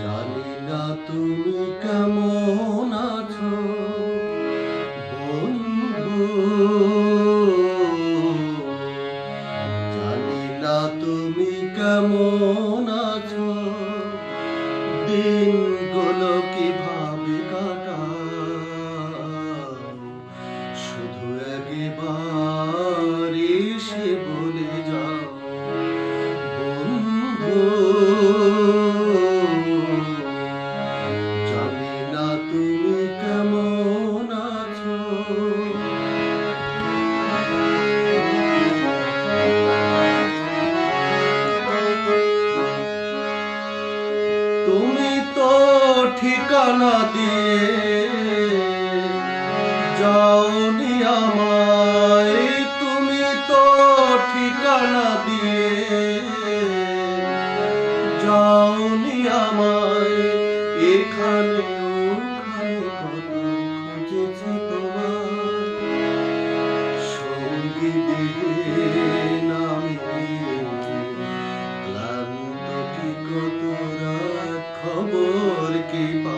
জানি না তুমি কেমন। একবার এসে বলে যাও। বন্ধু, জানি না তুমি কেমন আছো। তুমি তো ঠিকানা দিয়ে যাওনি আমায় যাওনি আমায়, এখানে ওখানে কত খুঁজেছি তোমার সঙ্গী বিহীন আমি ক্লান্ত কি কত রাত খবর কি পাও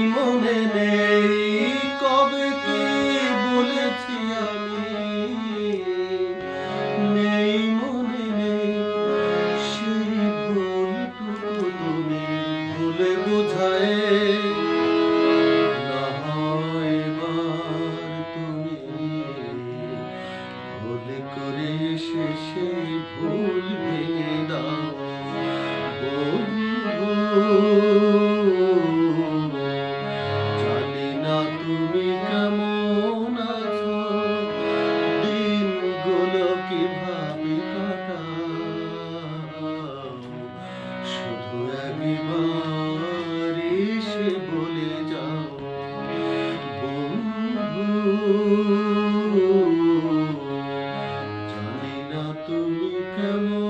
শেষে ভুল ভেঙে দাও জানি না তুমি কেমন আছো। দিনগুলো কি ভাই Come on.